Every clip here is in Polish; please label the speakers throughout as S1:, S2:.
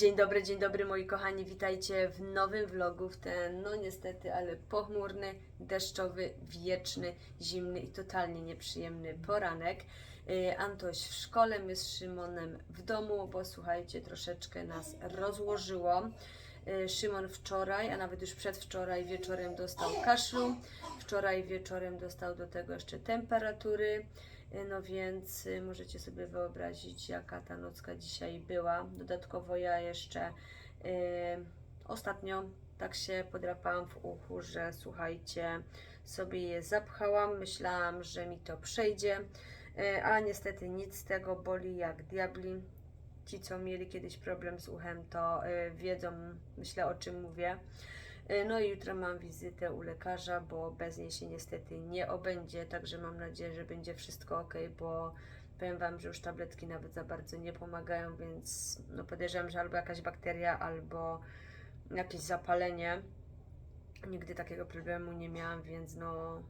S1: Dzień dobry, dzień dobry moi kochani, witajcie w nowym vlogu, w ten no niestety, ale pochmurny, deszczowy, wieczny, zimny i totalnie nieprzyjemny poranek. Y, Antoś w szkole, my z Szymonem w domu, bo słuchajcie, troszeczkę nas rozłożyło. Y, Szymon wczoraj, a nawet już przedwczoraj wieczorem dostał kaszlu, wczoraj wieczorem dostał do tego jeszcze temperatury. Y, No więc y, możecie sobie wyobrazić, jaka ta nocka dzisiaj była. Dodatkowo ja jeszcze y, ostatnio tak się podrapałam w uchu, że słuchajcie, sobie je zapchałam. Myślałam, że mi to przejdzie, y, a niestety nic z tego boli jak diabli. Ci, co mieli kiedyś problem z uchem, to y, wiedzą, myślę, o czym mówię. Y, No i jutro mam wizytę u lekarza, bo bez niej się niestety nie obędzie, także mam nadzieję, że będzie wszystko ok, bo powiem Wam, że już tabletki nawet za bardzo nie pomagają, więc no podejrzewam, że albo jakaś bakteria, albo jakieś zapalenie. Nigdy takiego problemu nie miałam, więc no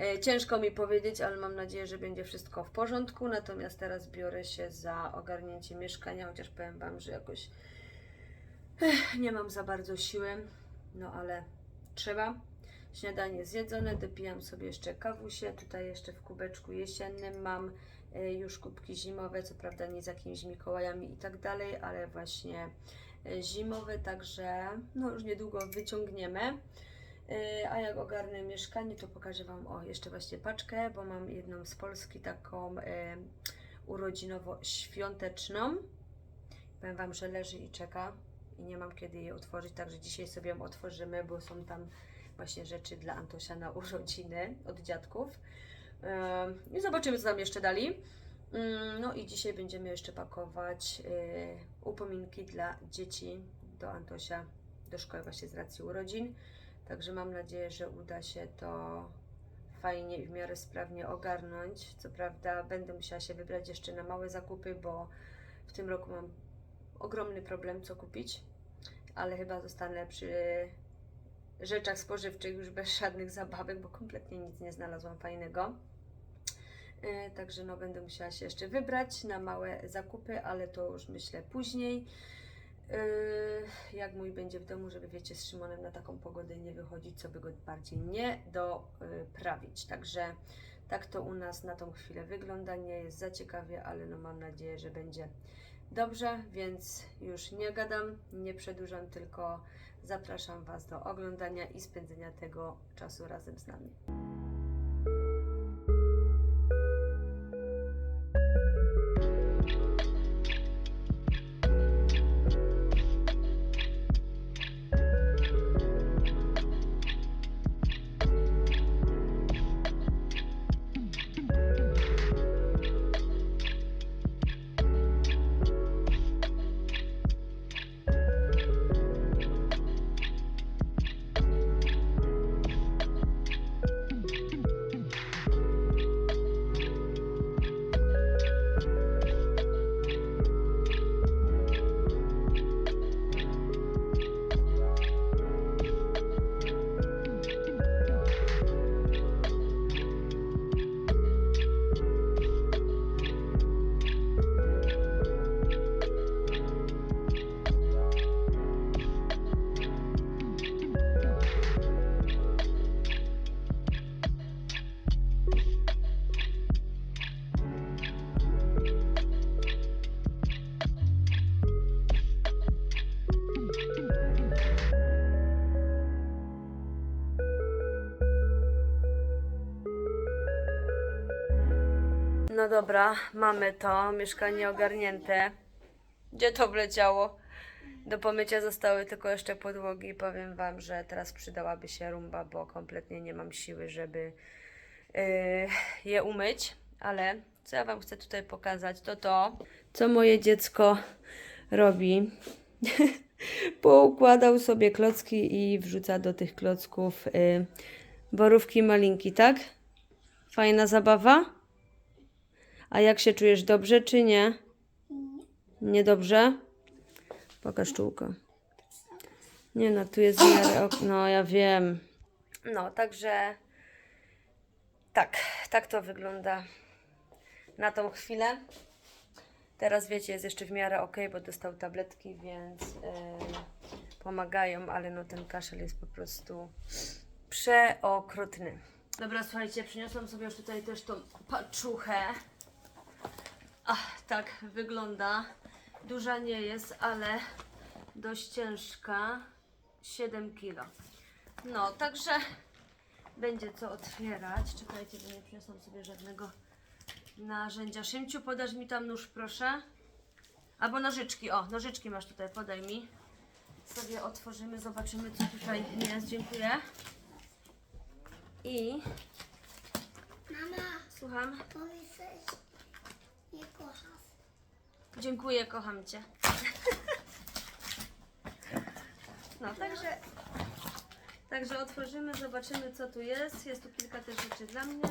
S1: e, ciężko mi powiedzieć, ale mam nadzieję, że będzie wszystko w porządku. Natomiast teraz biorę się za ogarnięcie mieszkania, chociaż powiem Wam, że jakoś nie mam za bardzo siły, no ale trzeba. Śniadanie zjedzone, dopijam sobie jeszcze kawusie. Tutaj jeszcze w kubeczku jesiennym mam e, już kubki zimowe, co prawda nie z jakimiś Mikołajami i tak dalej, ale właśnie e, zimowe, także no już niedługo wyciągniemy. E, A jak ogarnę mieszkanie, to pokażę Wam o jeszcze właśnie paczkę, bo mam jedną z Polski taką urodzinowo-świąteczną. Powiem Wam, że leży i czeka i nie mam kiedy jej otworzyć, także dzisiaj sobie ją otworzymy, bo są tam właśnie rzeczy dla Antosia na urodziny od dziadków. I zobaczymy, co tam jeszcze dali. Mm, No i dzisiaj będziemy jeszcze pakować y, upominki dla dzieci do Antosia do szkoły właśnie z racji urodzin. Także mam nadzieję, że uda się to fajnie i w miarę sprawnie ogarnąć. Co prawda będę musiała się wybrać jeszcze na małe zakupy, bo w tym roku mam ogromny problem, co kupić, ale chyba zostanę przy rzeczach spożywczych już bez żadnych zabawek, bo kompletnie nic nie znalazłam fajnego. E, Także no, będę musiała się jeszcze wybrać na małe zakupy, ale to już myślę później. E, Jak mój będzie w domu, żeby wiecie, z Szymonem na taką pogodę nie wychodzić, co by go bardziej nie doprawić. Także tak to u nas na tą chwilę wygląda. Nie jest za ciekawie, ale no mam nadzieję, że będzie dobrze, więc już nie gadam, nie przedłużam, tylko zapraszam Was do oglądania i spędzenia tego czasu razem z nami. No dobra, mamy to, mieszkanie ogarnięte. Gdzie to wleciało? Do pomycia zostały tylko jeszcze podłogi. Powiem Wam, że teraz przydałaby się rumba, bo kompletnie nie mam siły, żeby yy, je umyć. Ale co ja Wam chcę tutaj pokazać, to to, co moje dziecko robi. Poukładał sobie klocki i wrzuca do tych klocków yy, borówki malinki, tak? Fajna zabawa? A jak się czujesz dobrze czy nie? Niedobrze? Pokaż czułko. Nie no, tu jest w miarę ok- No, ja wiem. No, także tak, tak to wygląda na tą chwilę. Teraz wiecie, jest jeszcze w miarę ok, bo dostał tabletki, więc yy, pomagają, ale no ten kaszel jest po prostu przeokrutny. Dobra, słuchajcie, przyniosłam sobie już tutaj też tą paczuchę. Ach, tak wygląda. Duża nie jest, ale dość ciężka. 7 kg. No, także będzie co otwierać. Czekajcie, bo nie przyniosłam sobie żadnego narzędzia. Szymciu, podasz mi tam nóż, proszę. Albo nożyczki. O, nożyczki masz tutaj, podaj mi. Sobie otworzymy, zobaczymy, co tutaj jest. Dziękuję. I
S2: Mama,
S1: słucham.
S2: powiedz, nie.
S1: Dziękuję, kocham Cię. No, także, także otworzymy, zobaczymy co tu jest. Jest tu kilka też rzeczy dla mnie.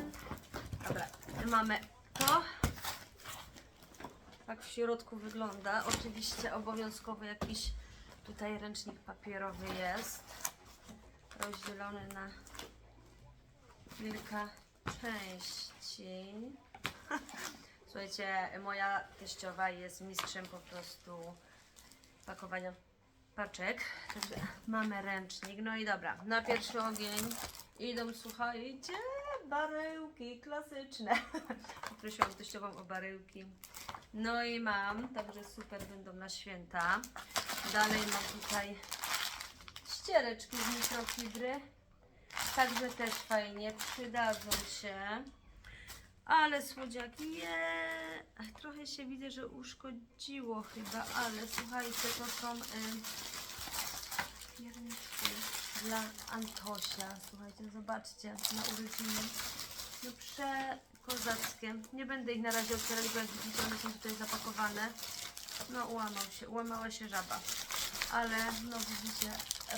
S1: Dobra, mamy to. Tak w środku wygląda. Oczywiście obowiązkowy jakiś tutaj ręcznik papierowy jest. Rozdzielony na kilka części. Słuchajcie, moja teściowa jest mistrzem po prostu pakowania paczek. Także mamy ręcznik. No i dobra, na pierwszy ogień idą, słuchajcie, baryłki klasyczne. Poprosiłam teściową o baryłki. No i mam, także super będą na święta. Dalej mam tutaj ściereczki z mikrofibry. Także też fajnie przydadzą się. Ale słodziaki, je. Trochę się widzę, że uszkodziło chyba, ale słuchajcie, to są y, pierniki dla Antosia. Słuchajcie, zobaczcie, na urodziny. No przekozackie. Nie będę ich na razie otwierać, bo jak widzicie, one są tutaj zapakowane. No ułamał się, ułamała się żaba. Ale no widzicie,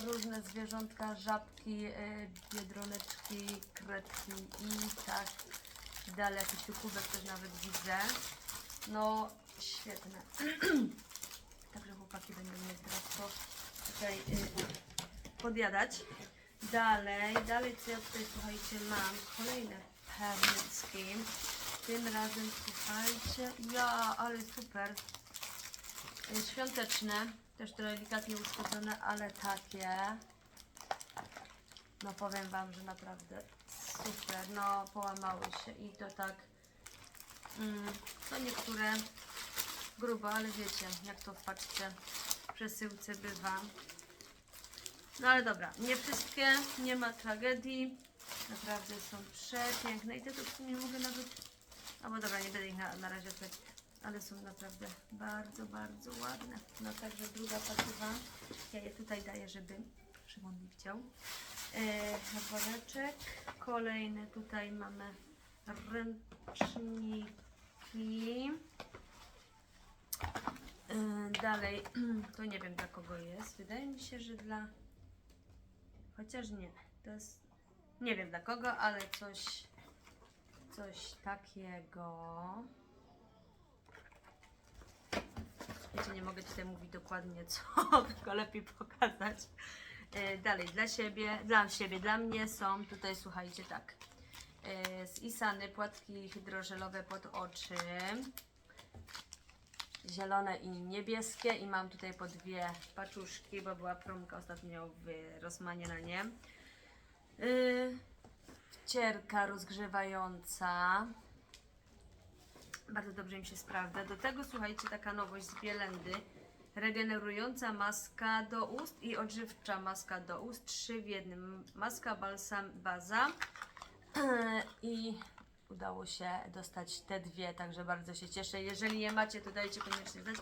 S1: różne zwierzątka, żabki, y, biedroneczki, kredki i tak dalej. Jakiś tu kubek też nawet widzę. No świetne. Także chłopaki będą mnie teraz to tutaj y, podjadać. Dalej, dalej co ja tutaj słuchajcie mam? Kolejne pernicki. Tym razem słuchajcie, ja, ale super. Y, Świąteczne, też trochę delikatnie uszkodzone, ale takie. No powiem Wam, że naprawdę super. No połamały się i to tak. Mm, to niektóre grubo, ale wiecie, jak to w paczce przesyłce bywa. No ale dobra, nie wszystkie, nie ma tragedii. Naprawdę są przepiękne i te to sumie mogę nawet. Albo dobra, nie będę ich na, na razie otwierać, ale są naprawdę bardzo, bardzo ładne. No także druga patywa. Ja je tutaj daję, żeby Szymon nie widział. E, woreczek. Kolejny tutaj mamy ręczniki. E, dalej, to nie wiem dla kogo jest. Wydaje mi się, że dla. Chociaż nie. To jest. Nie wiem dla kogo, ale coś. Coś takiego. Wiecie, nie mogę tutaj mówić dokładnie co, tylko lepiej pokazać. E, dalej, dla siebie, dla siebie, dla mnie są tutaj, słuchajcie, tak. E, z Isany płatki hydrożelowe pod oczy. Zielone i niebieskie. I mam tutaj po dwie paczuszki, bo była promka ostatnio w Rosmanie na nie. Yy, wcierka rozgrzewająca. Bardzo dobrze mi się sprawdza. Do tego słuchajcie, taka nowość z Bielendy. Regenerująca maska do ust i odżywcza maska do ust. Trzy w jednym. Maska, balsam, baza. I udało się dostać te dwie, także bardzo się cieszę. Jeżeli je macie, to dajcie koniecznie znać.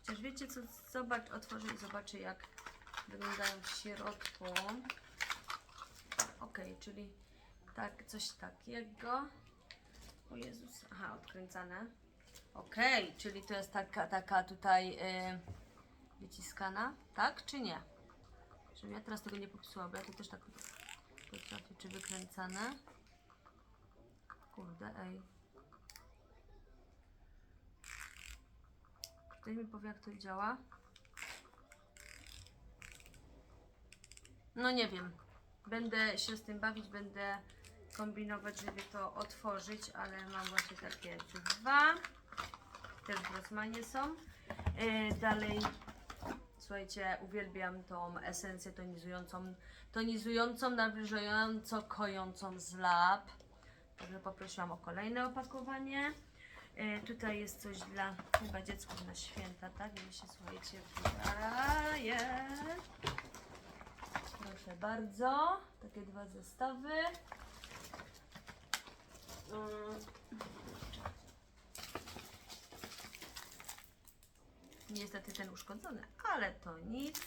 S1: Chociaż wiecie co, zobacz, otworzę i zobaczę jak wyglądają w środku. Ok, czyli tak, coś takiego. O Jezus, aha, odkręcane. Ok, czyli to jest taka, taka tutaj y, wyciskana, tak czy nie? Żebym ja teraz tego nie popsuła, bo ja to też tak potrafię, czy wykręcane. Kurde, ej. Ktoś mi powie, jak to działa? No nie wiem. Będę się z tym bawić, będę kombinować, żeby to otworzyć, ale mam właśnie takie dwa. też w Rossmanie są. E, dalej, słuchajcie, uwielbiam tą esencję tonizującą, tonizującą, nawilżająco kojącą z lab. Także poprosiłam o kolejne opakowanie. E, tutaj jest coś dla chyba na święta, tak? Mi się słuchajcie wydaje. Proszę bardzo, takie dwa zestawy. Mm. Niestety ten uszkodzony, ale to nic.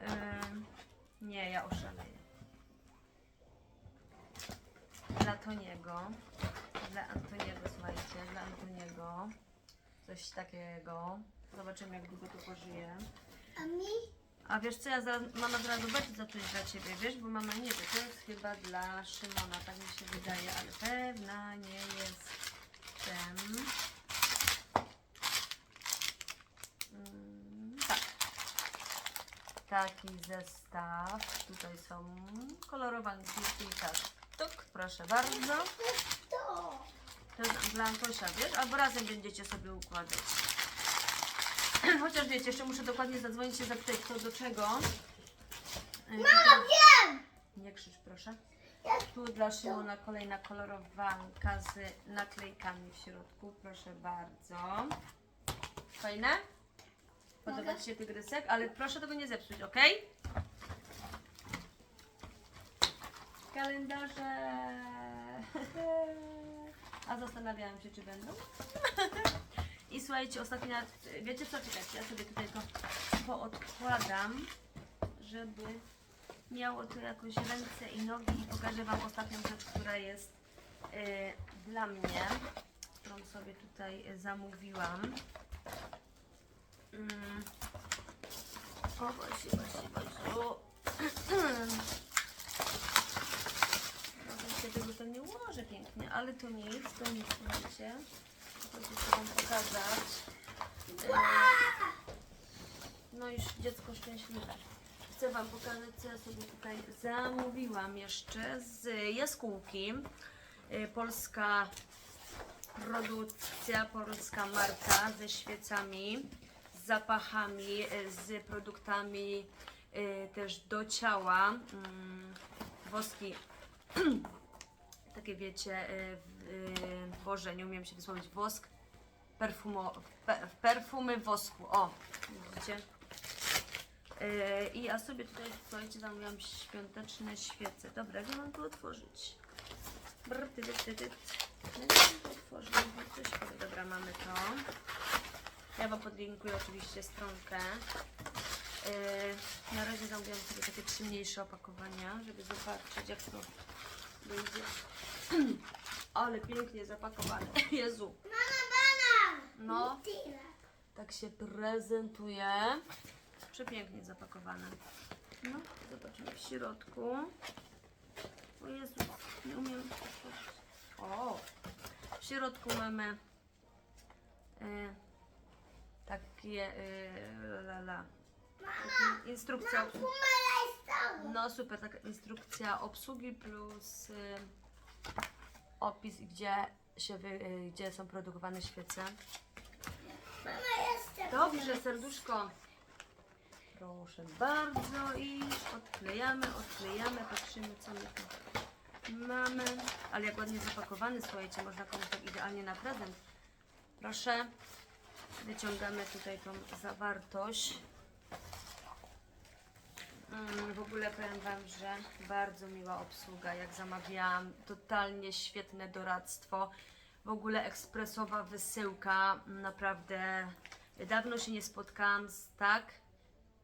S1: Ym, nie, ja oszaleję. Dla Toniego, dla Antoniego, słuchajcie, dla Antoniego coś takiego. Zobaczymy, jak długo to pożyje.
S2: A mi?
S1: A wiesz co, ja zaraz, mama zaraz zobaczy za coś dla Ciebie, wiesz, bo mama nie wie, to jest chyba dla Szymona, tak mi się wydaje, ale pewna nie jestem. Mm, tak. Taki zestaw. Tutaj są kolorowanki i tak. Tuk, proszę bardzo.
S2: To.
S1: Jest dla Antosia, wiesz? Albo razem będziecie sobie układać. Chociaż wiecie, jeszcze muszę dokładnie zadzwonić się zapytać kto do czego. Mama,
S2: Wiem!
S1: Nie krzycz proszę. Tu dla Szymona kolejna kolorowanka z naklejkami w środku. Proszę bardzo. Fajne? Podoba? Ci się tygrysek? Ale proszę tego nie zepsuć, ok? Kalendarze. A zastanawiałam się, czy będą. I słuchajcie, ostatnia, wiecie co, czekajcie, ja sobie tutaj to poodkładam, żeby miało to jakoś ręce i nogi i pokażę Wam ostatnią rzecz, która jest y, dla mnie, którą sobie tutaj y, zamówiłam. Mm. O, właśnie, właśnie, właśnie. O. Tego nie ułożę pięknie, ale to nic, to nic, słuchajcie. To chcę Wam pokazać. Y, no już dziecko szczęśliwe. Chcę Wam pokazać, co ja sobie tutaj zamówiłam jeszcze z jaskółki. Y, Polska produkcja, polska marka ze świecami, z zapachami, y, z produktami y, też do ciała. Mm, Woski, takie wiecie, Boże, nie umiem się wysłowić, wosk, perfumo, pe, perfumy wosku, o, widzicie? I ja sobie tutaj, słuchajcie, zamówiłam świąteczne świece. Dobra, jak ja mam to otworzyć? Brr, ty, ty, ty, ty. No Coś powiem. Dobra, mamy to. Ja Wam podlinkuję oczywiście stronkę. Yy, na razie zamówiłam sobie takie trzy mniejsze opakowania, żeby zobaczyć, jak to będzie. Ale pięknie zapakowane. Jezu.
S2: Mama, banan!
S1: No. Tak się prezentuje. Przepięknie zapakowane. No, zobaczymy w środku. O Jezu, nie umiem. O! W środku mamy e, takie e, la, la. Taki Instrukcja.
S2: Cały.
S1: No super, taka instrukcja obsługi plus y, opis, gdzie, się wy, y, gdzie są produkowane świece.
S2: Mama
S1: Dobrze, serduszko. Proszę bardzo i odklejamy, odklejamy, patrzymy co my tu mamy. Ale jak ładnie zapakowany, słuchajcie, można komuś tak idealnie na prezent. Proszę, wyciągamy tutaj tą zawartość. Mm, W ogóle powiem Wam, że bardzo miła obsługa, jak zamawiałam, totalnie świetne doradztwo, w ogóle ekspresowa wysyłka, naprawdę dawno się nie spotkałam z tak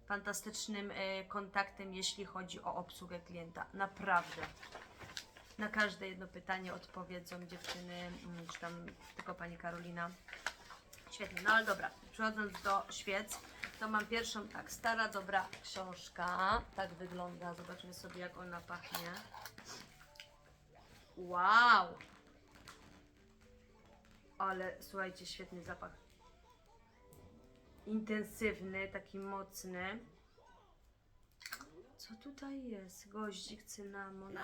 S1: fantastycznym e, kontaktem, jeśli chodzi o obsługę klienta, naprawdę. Na każde jedno pytanie odpowiedzą dziewczyny, mm, czy tam tylko Pani Karolina. Świetnie, no ale dobra, przechodząc do świec, to mam pierwszą, tak, stara, dobra książka. Tak wygląda, zobaczmy sobie jak ona pachnie. Wow! Ale słuchajcie, świetny zapach. Intensywny, taki mocny. Co tutaj jest? Goździk, cynamon.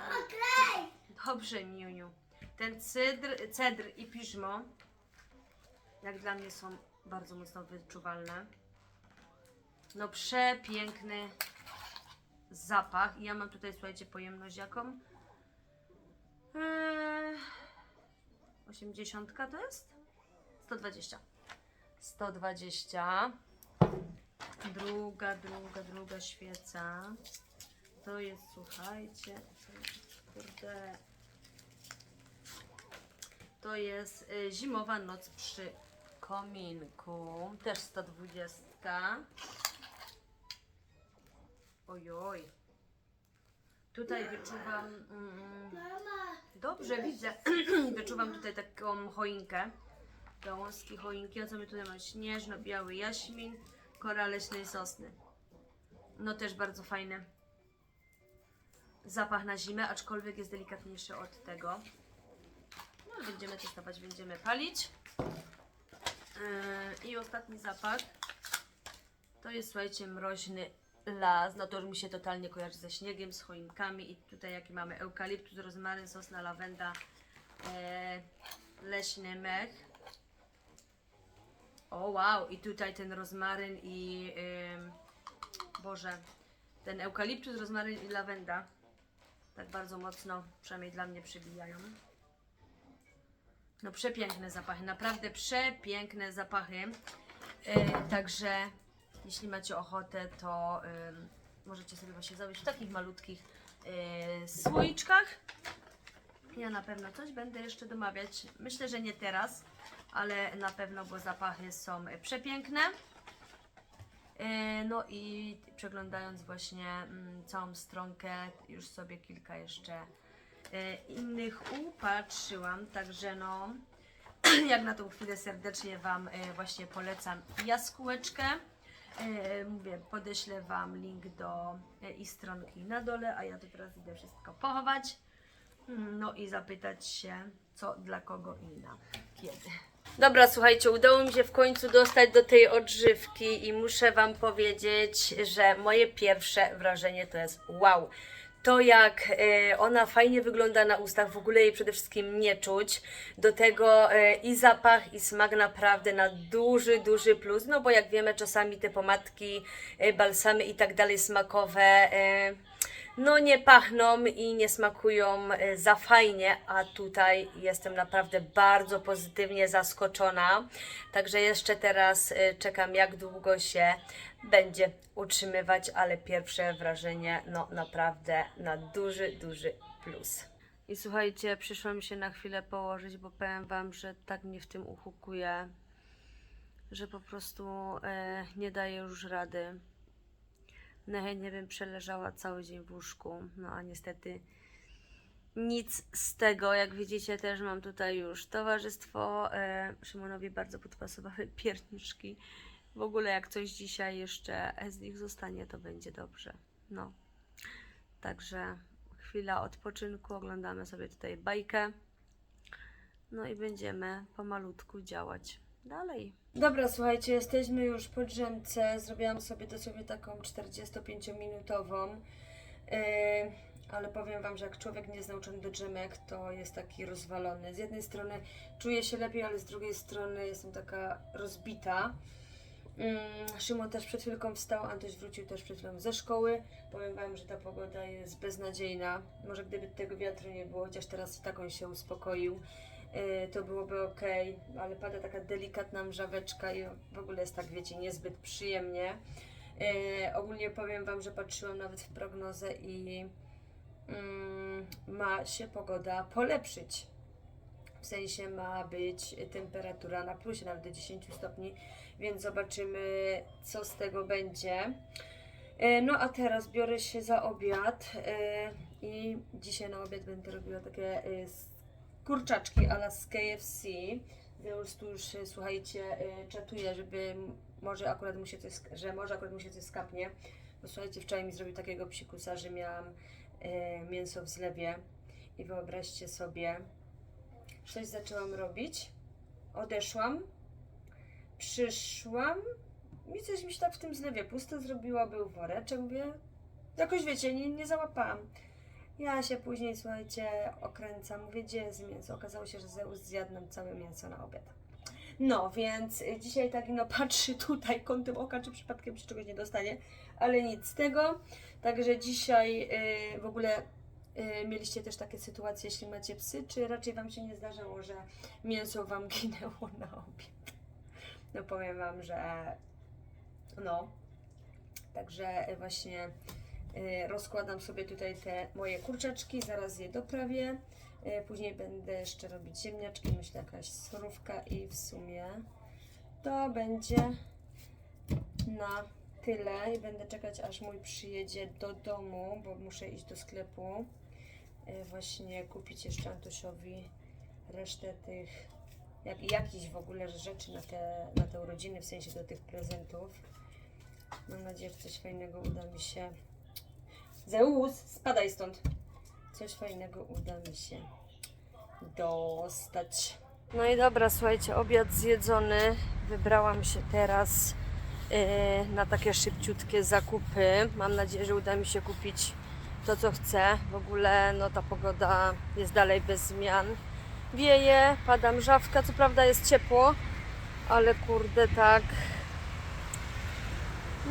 S1: Dobrze, Miuniu. Ten cydr, cedr i piżmo jak dla mnie są bardzo mocno wyczuwalne. No przepiękny zapach. Ja mam tutaj, słuchajcie, pojemność jaką? Eee, 80 to jest? 120. 120. Druga, druga, druga świeca. To jest, słuchajcie, kurde. To jest y, zimowa noc przy kominku. Też 120. Ojoj. Tutaj wyczuwam. Mm, Dobrze, widzę. Wyczuwam tutaj taką choinkę. Gałązki choinki. A co my tutaj mamy? Śnieżno-biały jaśmin, kora leśnej sosny. No też bardzo fajny. Zapach na zimę, aczkolwiek jest delikatniejszy od tego. No, będziemy testować, będziemy palić. Yy, I ostatni zapach to jest, słuchajcie, mroźny las. No to już mi się totalnie kojarzy ze śniegiem, z choinkami. I tutaj jaki mamy eukaliptus, rozmaryn, sosna, lawenda, e, leśny mech. O wow, i tutaj ten rozmaryn i ym, Boże, ten eukaliptus, rozmaryn i lawenda tak bardzo mocno, przynajmniej dla mnie przybijają. No przepiękne zapachy, naprawdę przepiękne zapachy. E, także jeśli macie ochotę, to ym, możecie sobie właśnie zrobić w takich malutkich e, słoiczkach. Ja na pewno coś będę jeszcze domawiać. Myślę, że nie teraz, ale na pewno, bo zapachy są przepiękne. E, No i przeglądając właśnie mm, całą stronkę, już sobie kilka jeszcze innych upatrzyłam, także no jak na tą chwilę serdecznie Wam e, właśnie polecam jaskółeczkę. E, Mówię, podeślę Wam link do e, i stronki na dole, a ja tu teraz idę wszystko pochować. Mm, No i zapytać się, co dla kogo i na kiedy. Dobra, słuchajcie, udało mi się w końcu dostać do tej odżywki i muszę Wam powiedzieć, że moje pierwsze wrażenie to jest wow. To jak e, ona fajnie wygląda na ustach, w ogóle jej przede wszystkim nie czuć. Do tego e, i zapach, i smak naprawdę na duży, duży plus. No bo jak wiemy, czasami te pomadki, e, balsamy i tak dalej smakowe. No nie pachną i nie smakują e, za fajnie, a tutaj jestem naprawdę bardzo pozytywnie zaskoczona. Także jeszcze teraz e, czekam, jak długo się będzie utrzymywać, ale pierwsze wrażenie, no naprawdę na duży, duży plus. I słuchajcie, przyszłam się na chwilę położyć, bo powiem Wam, że tak mnie w tym uchukuje, że po prostu e, nie daję już rady. Najchętniej bym przeleżała cały dzień w łóżku, no a niestety nic z tego. Jak widzicie, też mam tutaj już towarzystwo. E, Szymonowi bardzo podpasowały pierniczki. W ogóle, jak coś dzisiaj jeszcze z nich zostanie, to będzie dobrze. No, także chwila odpoczynku. Oglądamy sobie tutaj bajkę. No i będziemy pomalutku działać dalej. Dobra, słuchajcie, jesteśmy już po drzemce. Zrobiłam sobie dosłownie taką 45-minutową. Yy, ale powiem Wam, że jak człowiek nie jest nauczony do drzemek, to jest taki rozwalony. Z jednej strony czuję się lepiej, ale z drugiej strony jestem taka rozbita. Mm, Szymon też przed chwilką wstał, Antoś wrócił też przed chwilą ze szkoły. Powiem Wam, że ta pogoda jest beznadziejna. Może gdyby tego wiatru nie było, chociaż teraz tak on się uspokoił, to byłoby ok, ale pada taka delikatna mrzaweczka i w ogóle jest tak, wiecie, niezbyt przyjemnie. Yy, ogólnie powiem Wam, że patrzyłam nawet w prognozę i mm, ma się pogoda polepszyć. W sensie ma być temperatura na plusie nawet do 10 stopni, więc zobaczymy, co z tego będzie. E, No a teraz biorę się za obiad e, i dzisiaj na obiad będę robiła takie e, kurczaczki ala z KFC. Więc tu już, e, słuchajcie, e, czatuję, żeby może akurat mu się coś, że może akurat mu się coś skapnie. Bo słuchajcie, wczoraj mi zrobił takiego psikusa, że miałam e, mięso w zlewie i wyobraźcie sobie, coś zaczęłam robić, odeszłam, przyszłam i coś mi się tak w tym zlewie pusto zrobiło, był woreczek, mówię, jakoś wiecie, nie, nie załapałam. Ja się później, słuchajcie, okręcam, mówię, gdzie jest mięso? Okazało się, że Zeus zjadł nam całe mięso na obiad. No, więc y, dzisiaj tak no patrzy tutaj kątem oka, czy przypadkiem się czegoś nie dostanie, ale nic z tego. Także dzisiaj y, w ogóle y, mieliście też takie sytuacje, jeśli macie psy, czy raczej Wam się nie zdarzało, że mięso Wam ginęło na obiad? No powiem Wam, że no, także y, właśnie rozkładam sobie tutaj te moje kurczaczki, zaraz je doprawię. Y, Później będę jeszcze robić ziemniaczki, myślę jakaś surówka i w sumie to będzie na tyle i będę czekać aż mój przyjedzie do domu, bo muszę iść do sklepu y, właśnie kupić jeszcze Antosiowi resztę tych jak, jakichś w ogóle rzeczy na te, na te urodziny, w sensie do tych prezentów. Mam nadzieję, że coś fajnego uda mi się. Zeus, spadaj stąd! Coś fajnego uda mi się dostać. No i dobra, słuchajcie, obiad zjedzony. Wybrałam się teraz yy, na takie szybciutkie zakupy. Mam nadzieję, że uda mi się kupić to, co chcę. W ogóle no ta pogoda jest dalej bez zmian. Wieje, pada mrzawka, co prawda jest ciepło, ale kurde tak,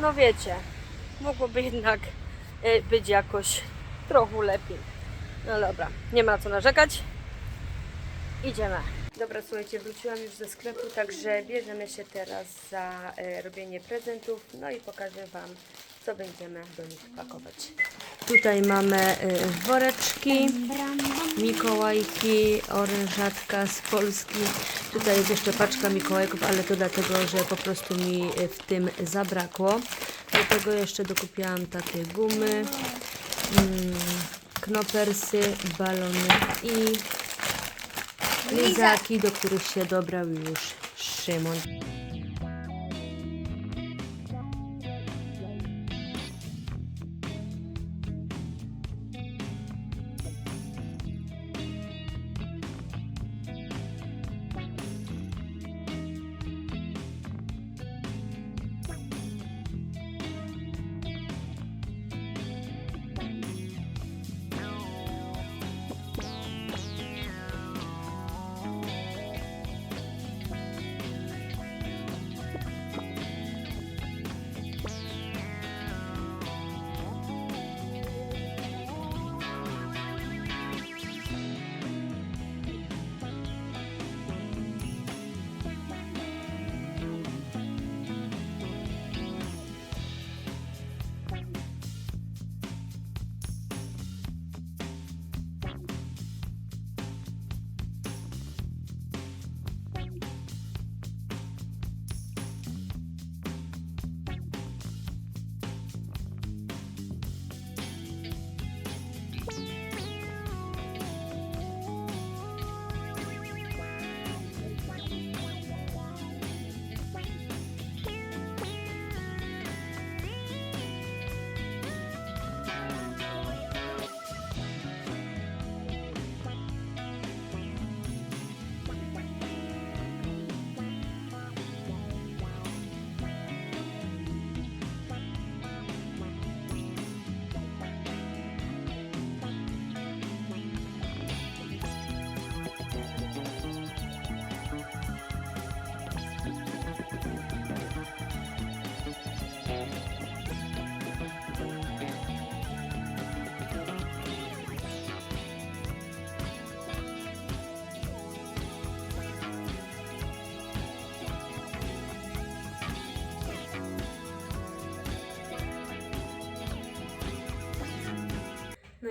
S1: no wiecie, mogłoby jednak być jakoś trochę lepiej. No dobra, nie ma co narzekać. Idziemy. Dobra, słuchajcie, wróciłam już ze sklepu, także bierzemy się teraz za e, robienie prezentów, no i pokażę Wam, co będziemy do nich pakować. Tutaj mamy e, woreczki, Mikołajki, orężatka z Polski. Tutaj jest jeszcze paczka Mikołajków, ale to dlatego, że po prostu mi e, w tym zabrakło. Do tego jeszcze dokupiłam takie gumy, mm, knopersy, balony i lizaki, do których się dobrał już Szymon.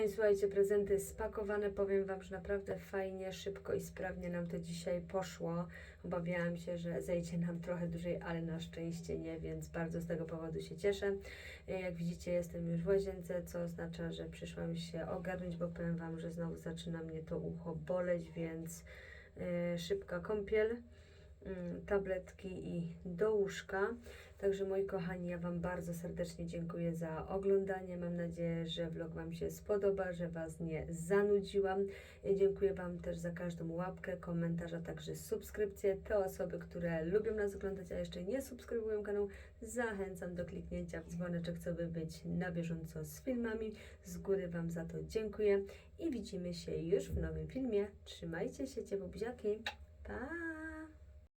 S1: I słuchajcie, prezenty spakowane. Powiem Wam, że naprawdę fajnie, szybko i sprawnie nam to dzisiaj poszło. Obawiałam się, że zejdzie nam trochę dłużej, ale na szczęście nie, więc bardzo z tego powodu się cieszę. E, Jak widzicie, jestem już w łazience, co oznacza, że przyszłam się ogarnąć, bo powiem Wam, że znowu zaczyna mnie to ucho boleć, więc e, szybka kąpiel, mm, tabletki i do łóżka. Także moi kochani, ja Wam bardzo serdecznie dziękuję za oglądanie. Mam nadzieję, że vlog Wam się spodoba, że Was nie zanudziłam. Dziękuję Wam też za każdą łapkę, komentarz, a także subskrypcję. Te osoby, które lubią nas oglądać, a jeszcze nie subskrybują kanału, zachęcam do kliknięcia w dzwoneczek, co by być na bieżąco z filmami. Z góry Wam za to dziękuję i widzimy się już w nowym filmie. Trzymajcie się, ciepło buziaki. Pa!